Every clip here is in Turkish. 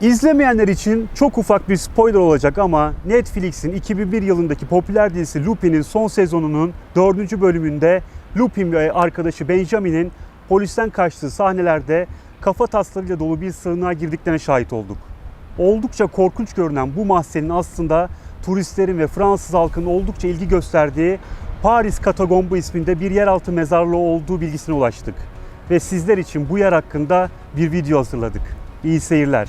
İzlemeyenler için çok ufak bir spoiler olacak ama Netflix'in 2001 yılındaki popüler dizisi Lupin'in son sezonunun 4. bölümünde Lupin ve arkadaşı Benjamin'in polisten kaçtığı sahnelerde kafa taslarıyla dolu bir sığınağa girdiklerine şahit olduk. Oldukça korkunç görünen bu mahzenin aslında turistlerin ve Fransız halkının oldukça ilgi gösterdiği Paris Katakombu isminde bir yeraltı mezarlığı olduğu bilgisine ulaştık. Ve sizler için bu yer hakkında bir video hazırladık. İyi seyirler.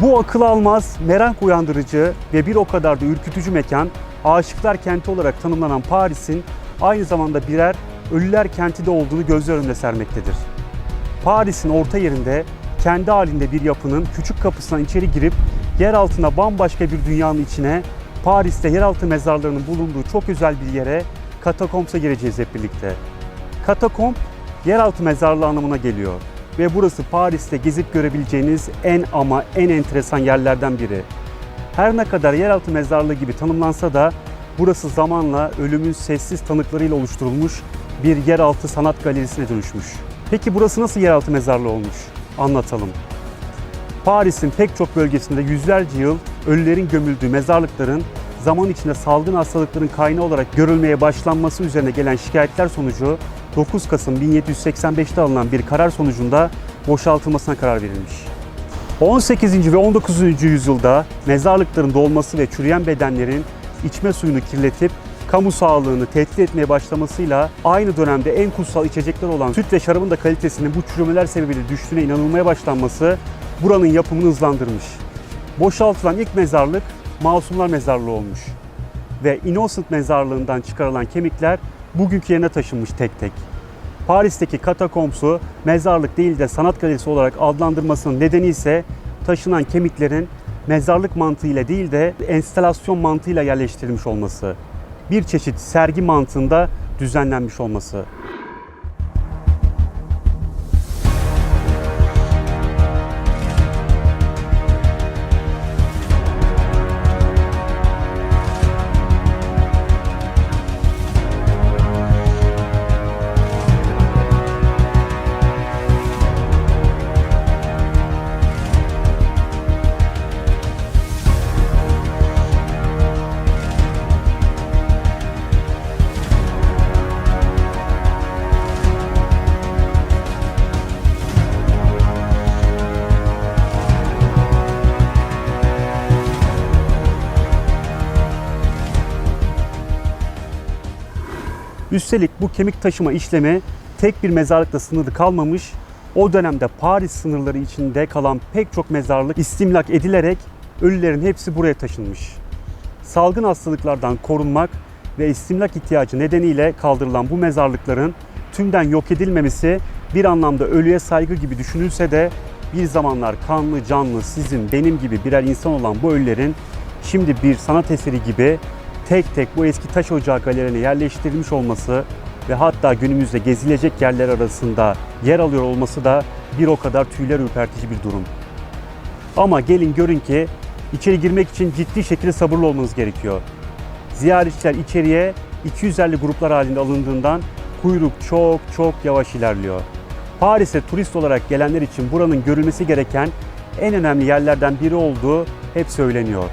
Bu akıl almaz, merak uyandırıcı ve bir o kadar da ürkütücü mekan, aşıklar kenti olarak tanımlanan Paris'in aynı zamanda birer ölüler kenti de olduğunu gözler önüne sermektedir. Paris'in orta yerinde kendi halinde bir yapının küçük kapısından içeri girip yer altına bambaşka bir dünyanın içine Paris'te yeraltı mezarlarının bulunduğu çok özel bir yere Katakombs'a gireceğiz hep birlikte. Katakomb yeraltı mezarlığı anlamına geliyor ve burası Paris'te gezip görebileceğiniz en ama en enteresan yerlerden biri. Her ne kadar yeraltı mezarlığı gibi tanımlansa da burası zamanla ölümün sessiz tanıklarıyla oluşturulmuş bir yeraltı sanat galerisine dönüşmüş. Peki burası nasıl yeraltı mezarlığı olmuş? Anlatalım. Paris'in pek çok bölgesinde yüzlerce yıl ölülerin gömüldüğü mezarlıkların zaman içinde salgın hastalıkların kaynağı olarak görülmeye başlanması üzerine gelen şikayetler sonucu 9 Kasım 1785'te alınan bir karar sonucunda boşaltılmasına karar verilmiş. 18. ve 19. yüzyılda mezarlıkların dolması ve çürüyen bedenlerin içme suyunu kirletip kamu sağlığını tehdit etmeye başlamasıyla aynı dönemde en kutsal içecekler olan süt ve şarabın da kalitesinin bu çürümeler sebebiyle düştüğüne inanılmaya başlanması buranın yapımını hızlandırmış. Boşaltılan ilk mezarlık Masumlar Mezarlığı olmuş ve Innocent mezarlığından çıkarılan kemikler bugünkü yerine taşınmış tek tek. Paris'teki katakombsu mezarlık değil de sanat galerisi olarak adlandırmasının nedeni ise taşınan kemiklerin mezarlık mantığıyla değil de enstalasyon mantığıyla yerleştirilmiş olması. Bir çeşit sergi mantığında düzenlenmiş olması. Üstelik bu kemik taşıma işlemi tek bir mezarlıkla sınırlı kalmamış. O dönemde Paris sınırları içinde kalan pek çok mezarlık istimlak edilerek ölülerin hepsi buraya taşınmış. Salgın hastalıklardan korunmak ve istimlak ihtiyacı nedeniyle kaldırılan bu mezarlıkların tümden yok edilmemesi bir anlamda ölüye saygı gibi düşünülse de bir zamanlar kanlı, canlı, sizin, benim gibi birer insan olan bu ölülerin şimdi bir sanat eseri gibi tek tek bu eski taş ocağı galerilerine yerleştirilmiş olması ve hatta günümüzde gezilecek yerler arasında yer alıyor olması da bir o kadar tüyler ürpertici bir durum. Ama gelin görün ki içeri girmek için ciddi şekilde sabırlı olmanız gerekiyor. Ziyaretçiler içeriye 250 gruplar halinde alındığından kuyruk çok çok yavaş ilerliyor. Paris'e turist olarak gelenler için buranın görülmesi gereken en önemli yerlerden biri olduğu hep söyleniyor.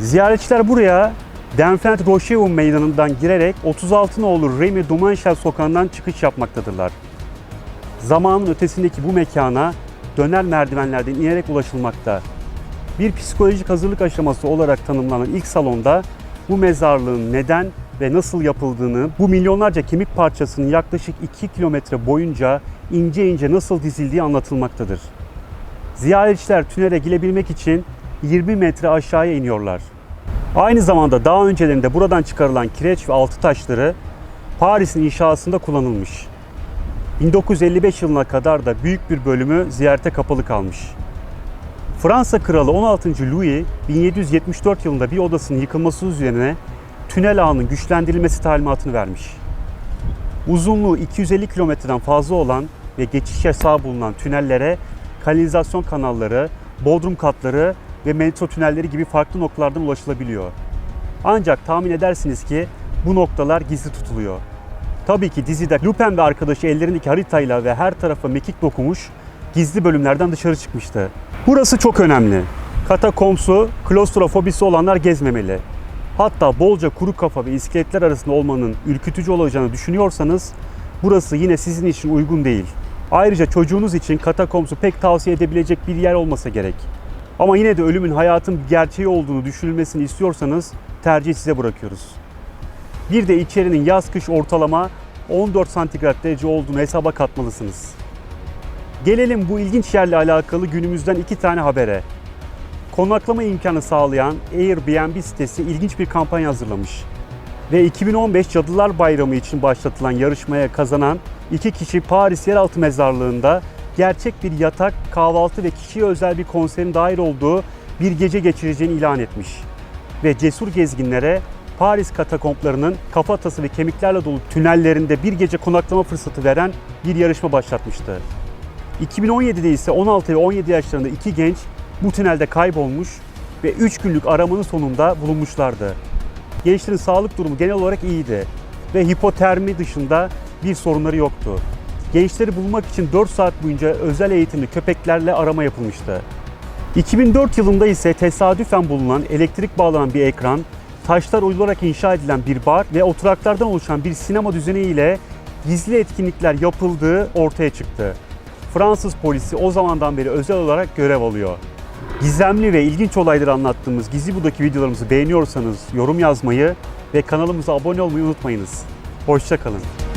Ziyaretçiler buraya Denfert Rocheveau meydanından girerek 36 nolu Remy Dumanchel sokağından çıkış yapmaktadırlar. Zamanın ötesindeki bu mekana döner merdivenlerden inerek ulaşılmakta. Bir psikolojik hazırlık aşaması olarak tanımlanan ilk salonda bu mezarlığın neden ve nasıl yapıldığını, bu milyonlarca kemik parçasının yaklaşık 2 kilometre boyunca ince ince nasıl dizildiği anlatılmaktadır. Ziyaretçiler tünele girebilmek için 20 metre aşağıya iniyorlar. Aynı zamanda daha öncelerinde buradan çıkarılan kireç ve altı taşları Paris'in inşasında kullanılmış. 1955 yılına kadar da büyük bir bölümü ziyarete kapalı kalmış. Fransa Kralı 16. Louis 1774 yılında bir odasının yıkılması üzerine tünel ağının güçlendirilmesi talimatını vermiş. Uzunluğu 250 kilometreden fazla olan ve geçiş yasağı bulunan tünellere kanalizasyon kanalları, bodrum katları ve metro tünelleri gibi farklı noktalardan ulaşılabiliyor. Ancak tahmin edersiniz ki bu noktalar gizli tutuluyor. Tabii ki dizide Lupin ve arkadaşı ellerindeki haritayla ve her tarafa mekik dokumuş gizli bölümlerden dışarı çıkmıştı. Burası çok önemli. Katakomsu, klostrofobisi olanlar gezmemeli. Hatta bolca kuru kafa ve iskeletler arasında olmanın ürkütücü olacağını düşünüyorsanız burası yine sizin için uygun değil. Ayrıca çocuğunuz için katakomsu pek tavsiye edebilecek bir yer olmasa gerek. Ama yine de ölümün hayatın gerçeği olduğunu düşünülmesini istiyorsanız tercih size bırakıyoruz. Bir de içerinin yaz kış ortalama 14 santigrat derece olduğunu hesaba katmalısınız. Gelelim bu ilginç yerle alakalı günümüzden iki tane habere. Konaklama imkanı sağlayan Airbnb sitesi ilginç bir kampanya hazırlamış. Ve 2015 Cadılar Bayramı için başlatılan yarışmaya kazanan iki kişi Paris Yeraltı Mezarlığı'nda gerçek bir yatak, kahvaltı ve kişiye özel bir konserin dahil olduğu bir gece geçireceğini ilan etmiş. Ve cesur gezginlere Paris katakomplarının kafatası ve kemiklerle dolu tünellerinde bir gece konaklama fırsatı veren bir yarışma başlatmıştı. 2017'de ise 16 ve 17 yaşlarında iki genç bu tünelde kaybolmuş ve 3 günlük aramanın sonunda bulunmuşlardı. Gençlerin sağlık durumu genel olarak iyiydi ve hipotermi dışında bir sorunları yoktu. Gençleri bulmak için 4 saat boyunca özel eğitimli köpeklerle arama yapılmıştı. 2004 yılında ise tesadüfen bulunan elektrik bağlanan bir ekran, taşlar oyularak inşa edilen bir bar ve oturaklardan oluşan bir sinema düzeni ile gizli etkinlikler yapıldığı ortaya çıktı. Fransız polisi o zamandan beri özel olarak görev alıyor. Gizemli ve ilginç olayları anlattığımız Gizli Bu'daki videolarımızı beğeniyorsanız yorum yazmayı ve kanalımıza abone olmayı unutmayınız. Hoşçakalın.